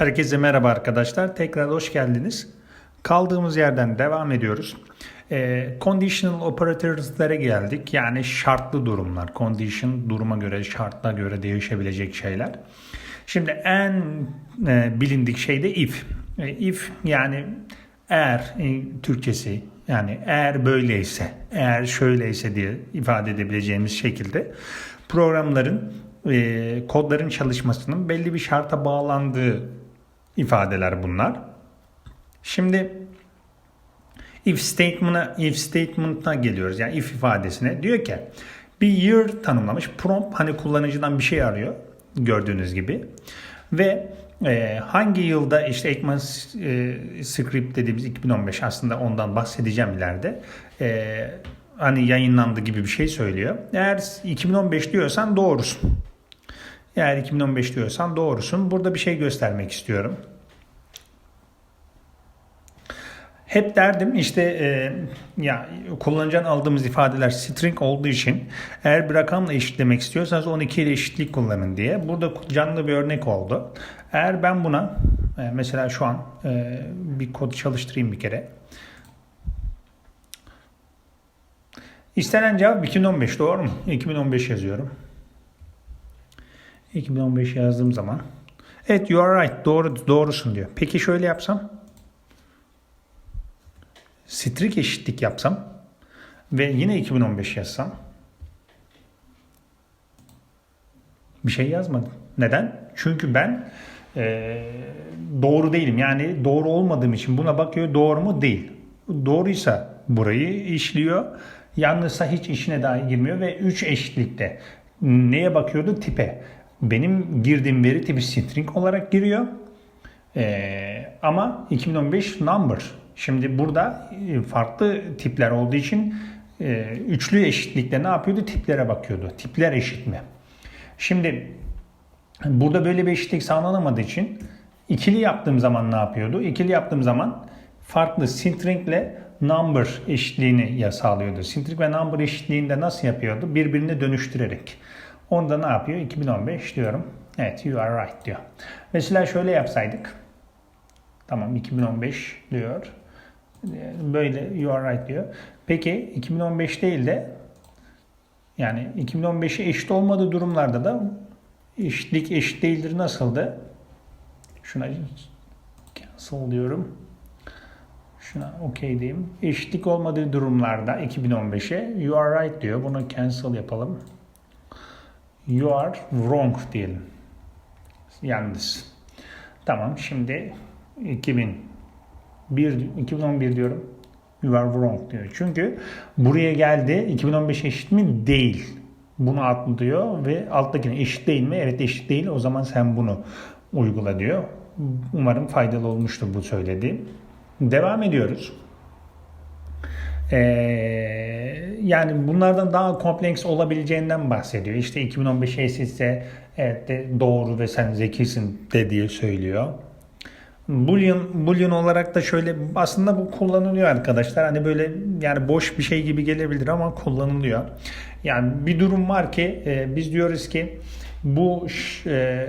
Herkese merhaba arkadaşlar. Tekrar hoş geldiniz. Kaldığımız yerden devam ediyoruz. Ee, conditional operators'lara geldik. Yani şartlı durumlar. Condition duruma göre, şartla göre değişebilecek şeyler. Şimdi en e, bilindik şey de if. E, if yani eğer e, Türkçesi yani eğer böyleyse, eğer şöyleyse diye ifade edebileceğimiz şekilde programların e, kodların çalışmasının belli bir şarta bağlandığı ifadeler bunlar. Şimdi if statement'a if statement'a geliyoruz. Yani if ifadesine. Diyor ki bir year tanımlamış. Prompt hani kullanıcıdan bir şey arıyor gördüğünüz gibi. Ve e, hangi yılda işte Ekman e, dediğimiz 2015 aslında ondan bahsedeceğim ileride. E, hani yayınlandı gibi bir şey söylüyor. Eğer 2015 diyorsan doğrusun. Eğer 2015 diyorsan doğrusun. Burada bir şey göstermek istiyorum. Hep derdim işte e, ya kullanıcıdan aldığımız ifadeler string olduğu için eğer bir rakamla eşitlemek istiyorsanız 12 ile eşitlik kullanın diye. Burada canlı bir örnek oldu. Eğer ben buna e, mesela şu an e, bir kod çalıştırayım bir kere. İstenen cevap 2015 doğru mu? 2015 yazıyorum. 2015 yazdığım zaman evet you are right doğru doğrusun diyor. Peki şöyle yapsam string eşitlik yapsam ve yine 2015 yazsam bir şey yazmadım. Neden? Çünkü ben e, doğru değilim. Yani doğru olmadığım için buna bakıyor doğru mu değil. Doğruysa burayı işliyor. Yanlışsa hiç işine dahi girmiyor ve 3 eşitlikte. Neye bakıyordu? Tipe. Benim girdiğim veri tipi string olarak giriyor. Ee, ama 2015 number. Şimdi burada e, farklı tipler olduğu için e, üçlü eşitlikte ne yapıyordu? Tiplere bakıyordu. Tipler eşit mi? Şimdi burada böyle bir eşitlik sağlanamadığı için ikili yaptığım zaman ne yapıyordu? İkili yaptığım zaman farklı string ile number eşitliğini ya sağlıyordu. String ve number eşitliğinde nasıl yapıyordu? Birbirini dönüştürerek. Onda ne yapıyor? 2015 diyorum. Evet you are right diyor. Mesela şöyle yapsaydık. Tamam 2015 diyor. Böyle you are right diyor. Peki 2015 değil de yani 2015'e eşit olmadığı durumlarda da eşitlik eşit değildir nasıldı? Şuna cancel diyorum. Şuna okey diyeyim. Eşitlik olmadığı durumlarda 2015'e you are right diyor. Bunu cancel yapalım. You are wrong diyelim. Yanlış. Tamam şimdi 2001 2011 diyorum. You are wrong diyor. Çünkü buraya geldi 2015 eşit mi? Değil. Bunu atlıyor ve alttakine eşit değil mi? Evet eşit değil. O zaman sen bunu uygula diyor. Umarım faydalı olmuştur bu söylediğim. Devam ediyoruz. Ee, yani bunlardan daha kompleks olabileceğinden bahsediyor. İşte 2015 eşitse evet de doğru ve sen zekisin de diye söylüyor. Boolean, Boolean olarak da şöyle aslında bu kullanılıyor arkadaşlar. Hani böyle yani boş bir şey gibi gelebilir ama kullanılıyor. Yani bir durum var ki e, biz diyoruz ki bu e,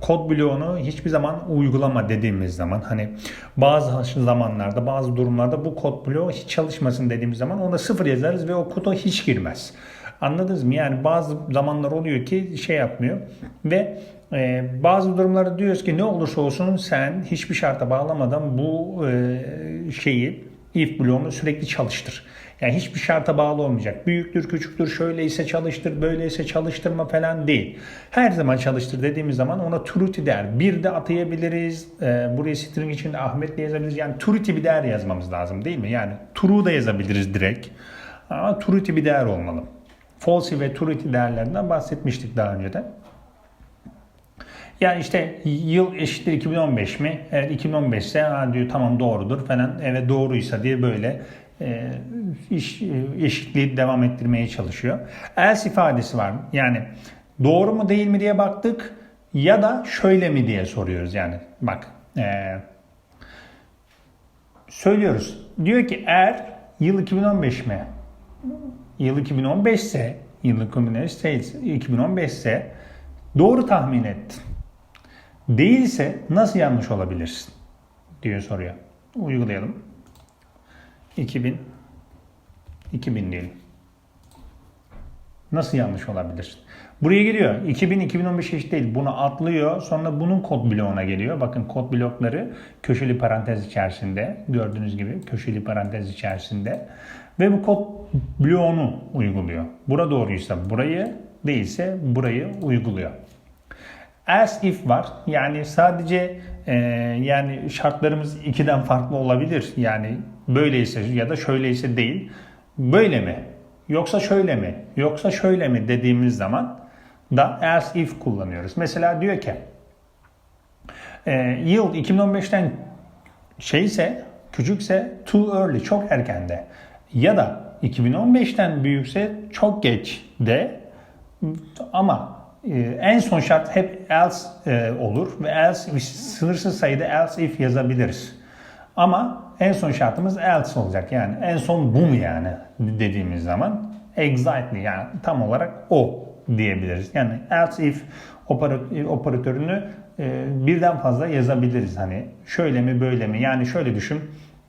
kod bloğunu hiçbir zaman uygulama dediğimiz zaman hani bazı zamanlarda bazı durumlarda bu kod bloğu hiç çalışmasın dediğimiz zaman ona sıfır yazarız ve o koda hiç girmez. Anladınız mı? Yani bazı zamanlar oluyor ki şey yapmıyor ve e, bazı durumlarda diyoruz ki ne olursa olsun sen hiçbir şarta bağlamadan bu e, şeyi if bloğunu sürekli çalıştır. Yani hiçbir şarta bağlı olmayacak. Büyüktür, küçüktür, şöyleyse çalıştır, böyleyse çalıştırma falan değil. Her zaman çalıştır dediğimiz zaman ona truty der. Bir de atayabiliriz. E, buraya string için Ahmet de yazabiliriz. Yani truty bir değer yazmamız lazım değil mi? Yani true da yazabiliriz direkt. Ama truty bir değer olmalı. False ve truty değerlerinden bahsetmiştik daha önceden. Yani işte yıl eşittir 2015 mi? Evet 2015 ise diyor tamam doğrudur falan. Evet doğruysa diye böyle e, iş e, eşitliği devam ettirmeye çalışıyor. Else ifadesi var. Yani doğru mu değil mi diye baktık ya da şöyle mi diye soruyoruz yani. Bak e, söylüyoruz. Diyor ki eğer yıl 2015 mi? Yıl 2015 ise yıl 2015 ise 2015 ise doğru tahmin ettin. Değilse nasıl yanlış olabilirsin? diye soruyor. Uygulayalım. 2000 2000 diyelim. Nasıl yanlış olabilir? Buraya geliyor. 2000-2015 eşit değil. Bunu atlıyor. Sonra bunun kod bloğuna geliyor. Bakın kod blokları köşeli parantez içerisinde. Gördüğünüz gibi köşeli parantez içerisinde. Ve bu kod bloğunu uyguluyor. Bura doğruysa burayı değilse burayı uyguluyor. As if var. Yani sadece e, yani şartlarımız ikiden farklı olabilir. Yani böyleyse ya da şöyleyse değil. Böyle mi? Yoksa şöyle mi? Yoksa şöyle mi dediğimiz zaman da as if kullanıyoruz. Mesela diyor ki e, yield 2015'ten şeyse küçükse too early çok erkende ya da 2015'ten büyükse çok geç de ama en son şart hep else e, olur ve else sınırsız sayıda else if yazabiliriz. Ama en son şartımız else olacak yani en son bu mu yani dediğimiz zaman exactly yani tam olarak o diyebiliriz. Yani else if operatörünü e, birden fazla yazabiliriz. Hani şöyle mi böyle mi yani şöyle düşün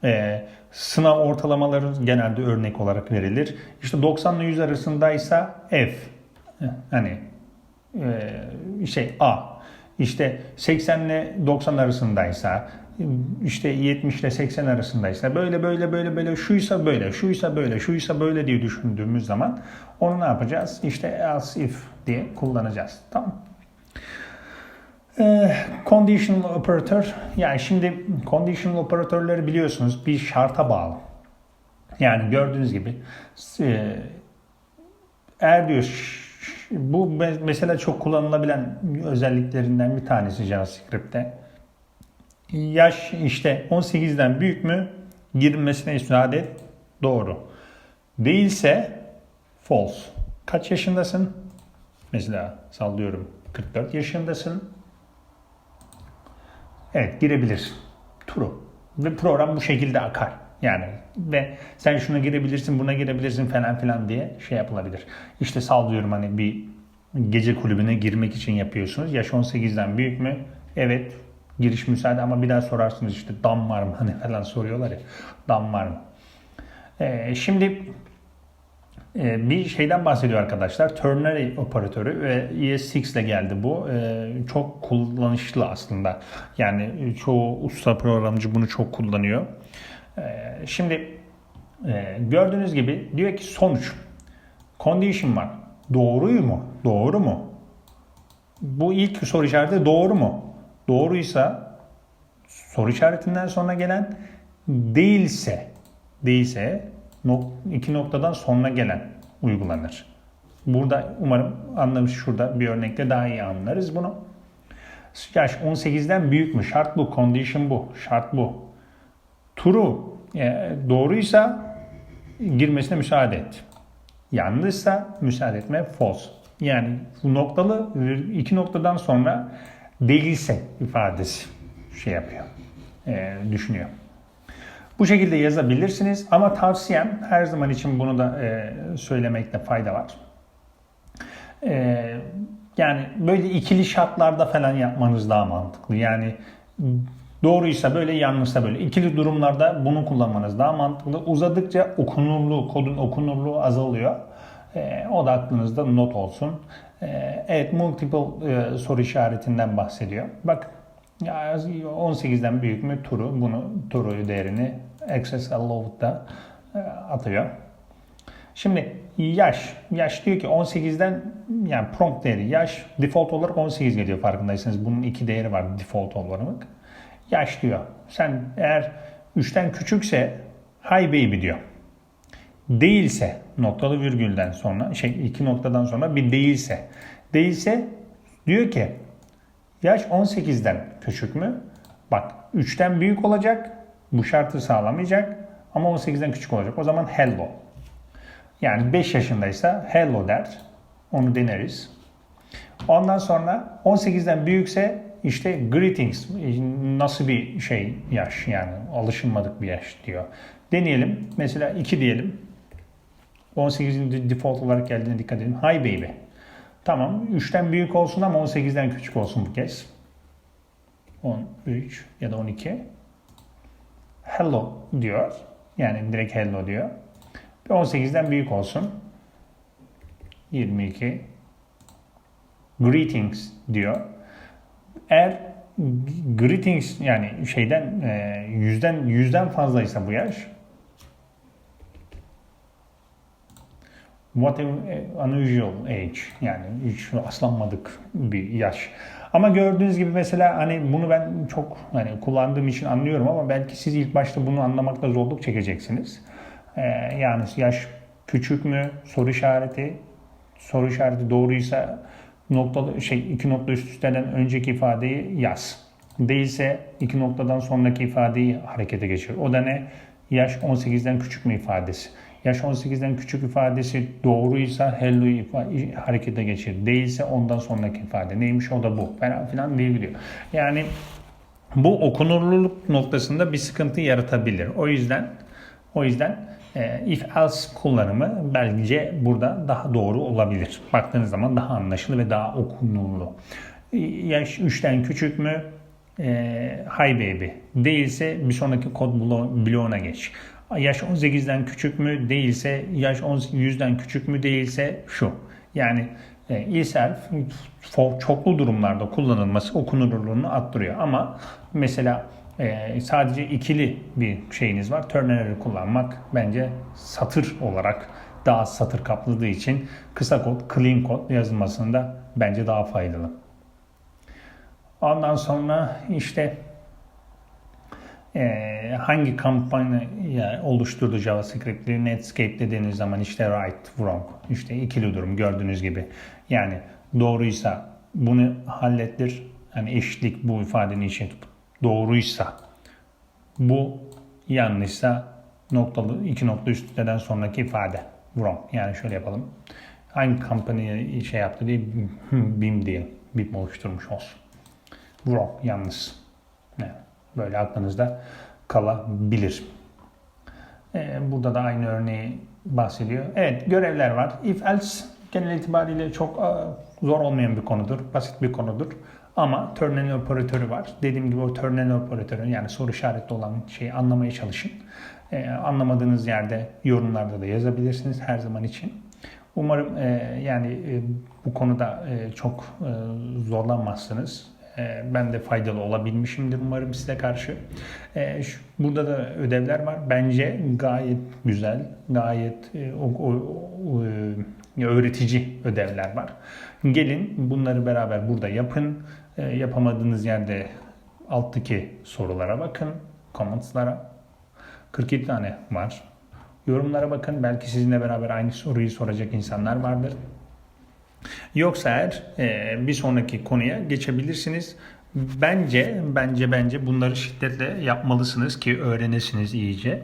e, sınav ortalamaları genelde örnek olarak verilir. İşte 90 ile 100 arasındaysa F hani e, şey A işte 80 ile 90 arasındaysa işte 70 ile 80 arasındaysa böyle böyle böyle böyle şuysa böyle şuysa böyle şuysa böyle diye düşündüğümüz zaman onu ne yapacağız? İşte else if diye kullanacağız. Tamam. Ee, conditional operator yani şimdi conditional operatörleri biliyorsunuz bir şarta bağlı. Yani gördüğünüz gibi e, eğer diyor bu mesela çok kullanılabilen özelliklerinden bir tanesi JavaScript'te. Yaş işte 18'den büyük mü girilmesine müsaade doğru. Değilse false. Kaç yaşındasın? Mesela sallıyorum 44 yaşındasın. Evet girebilir. True. Ve program bu şekilde akar. Yani ve sen şuna girebilirsin, buna girebilirsin falan filan diye şey yapılabilir. İşte sallıyorum hani bir gece kulübüne girmek için yapıyorsunuz. Yaş 18'den büyük mü? Evet. Giriş müsaade ama bir daha sorarsınız işte dam var mı? Hani falan soruyorlar ya. Dam var mı? Ee, şimdi e, bir şeyden bahsediyor arkadaşlar. Ternary operatörü ve ES6 ile geldi bu. E, çok kullanışlı aslında. Yani çoğu usta programcı bunu çok kullanıyor. Ee, şimdi e, gördüğünüz gibi diyor ki sonuç. Condition var. Doğruyu mu? Doğru mu? Bu ilk soru işareti doğru mu? Doğruysa soru işaretinden sonra gelen değilse değilse iki noktadan sonra gelen uygulanır. Burada umarım anlamış şurada bir örnekte daha iyi anlarız bunu. Yaş 18'den büyük mü? Şart bu. Condition bu. Şart bu true yani doğruysa girmesine müsaade et. Yanlışsa müsaade etme false. Yani bu noktalı iki noktadan sonra değilse ifadesi şey yapıyor, e, düşünüyor. Bu şekilde yazabilirsiniz ama tavsiyem her zaman için bunu da e, söylemekte fayda var. E, yani böyle ikili şartlarda falan yapmanız daha mantıklı. Yani Doğruysa böyle, yanlışsa böyle. İkili durumlarda bunu kullanmanız daha mantıklı. Uzadıkça okunurluğu, kodun okunurluğu azalıyor. E, o da aklınızda not olsun. E, evet, multiple e, soru işaretinden bahsediyor. Bak 18'den büyük mü turu, bunu turu değerini access allowed'da e, atıyor. Şimdi yaş. Yaş diyor ki 18'den yani prompt değeri yaş default olarak 18 geliyor farkındaysanız. Bunun iki değeri var default olarak yaş diyor. Sen eğer 3'ten küçükse hi baby diyor. Değilse noktalı virgülden sonra şey iki noktadan sonra bir değilse. Değilse diyor ki yaş 18'den küçük mü? Bak 3'ten büyük olacak. Bu şartı sağlamayacak. Ama 18'den küçük olacak. O zaman hello. Yani 5 yaşındaysa hello der. Onu deneriz. Ondan sonra 18'den büyükse işte greetings nasıl bir şey yaş yani alışılmadık bir yaş diyor. Deneyelim. Mesela 2 diyelim. 18'in default olarak geldiğine dikkat edin. Hi baby. Tamam 3'ten büyük olsun ama 18'den küçük olsun bu kez. 13 ya da 12 hello diyor. Yani direkt hello diyor. Ve 18'den büyük olsun. 22 greetings diyor. Eğer greetings yani şeyden e, yüzden yüzden fazlaysa bu yaş what an unusual age yani hiç rastlanmadık bir yaş. Ama gördüğünüz gibi mesela hani bunu ben çok hani kullandığım için anlıyorum ama belki siz ilk başta bunu anlamakta zorluk çekeceksiniz. Ee, yani yaş küçük mü soru işareti soru işareti doğruysa noktalı şey iki nokta üst üsteden önceki ifadeyi yaz. Değilse iki noktadan sonraki ifadeyi harekete geçir. O da ne? Yaş 18'den küçük mü ifadesi. Yaş 18'den küçük ifadesi doğruysa hello'yu harekete geçir. Değilse ondan sonraki ifade. Neymiş o da bu. Falan filan diyebiliyor. Yani bu okunurluluk noktasında bir sıkıntı yaratabilir. O yüzden o yüzden if else kullanımı bence burada daha doğru olabilir. Baktığınız zaman daha anlaşılır ve daha okunurlu. E, Yaş 3'ten küçük mü? E, hi baby. Değilse bir sonraki kod blo- bloğuna geç. Yaş 18'den küçük mü? Değilse yaş 10 100'den küçük mü? Değilse şu. Yani e, ilself çoklu durumlarda kullanılması okunurluğunu arttırıyor. Ama mesela e, sadece ikili bir şeyiniz var. Ternary'i kullanmak bence satır olarak daha satır kapladığı için kısa kod, clean kod yazılmasında bence daha faydalı. Ondan sonra işte e, hangi kampanya oluşturdu JavaScript'i Netscape dediğiniz zaman işte right, wrong, işte ikili durum gördüğünüz gibi. Yani doğruysa bunu hallettir. Yani eşitlik bu ifadenin içine doğruysa bu yanlışsa noktalı iki nokta üstünden sonraki ifade wrong. Yani şöyle yapalım. Hangi kampanya şey yaptı diye BIM diyelim. BIM oluşturmuş olsun. Wrong, yanlış. Yani böyle aklınızda kalabilir. Ee, burada da aynı örneği bahsediyor. Evet görevler var. If else genel itibariyle çok e, zor olmayan bir konudur. Basit bir konudur. Ama turnell operatörü var. Dediğim gibi o turnell operatörü yani soru işaretli olan şeyi anlamaya çalışın. Ee, anlamadığınız yerde yorumlarda da yazabilirsiniz her zaman için. Umarım e, yani e, bu konuda e, çok e, zorlanmazsınız. E, ben de faydalı olabilmişimdir umarım size karşı. E, şu- burada da ödevler var. Bence gayet güzel, gayet e, o, o, o, e, öğretici ödevler var. Gelin bunları beraber burada yapın. E, yapamadığınız yerde alttaki sorulara bakın, comments'lara. 47 tane var. Yorumlara bakın. Belki sizinle beraber aynı soruyu soracak insanlar vardır. Yoksa eğer e, bir sonraki konuya geçebilirsiniz. Bence, bence, bence bunları şiddetle yapmalısınız ki öğrenesiniz iyice.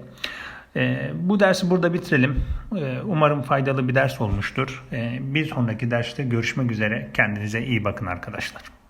E, bu dersi burada bitirelim. E, umarım faydalı bir ders olmuştur. E, bir sonraki derste görüşmek üzere. Kendinize iyi bakın arkadaşlar.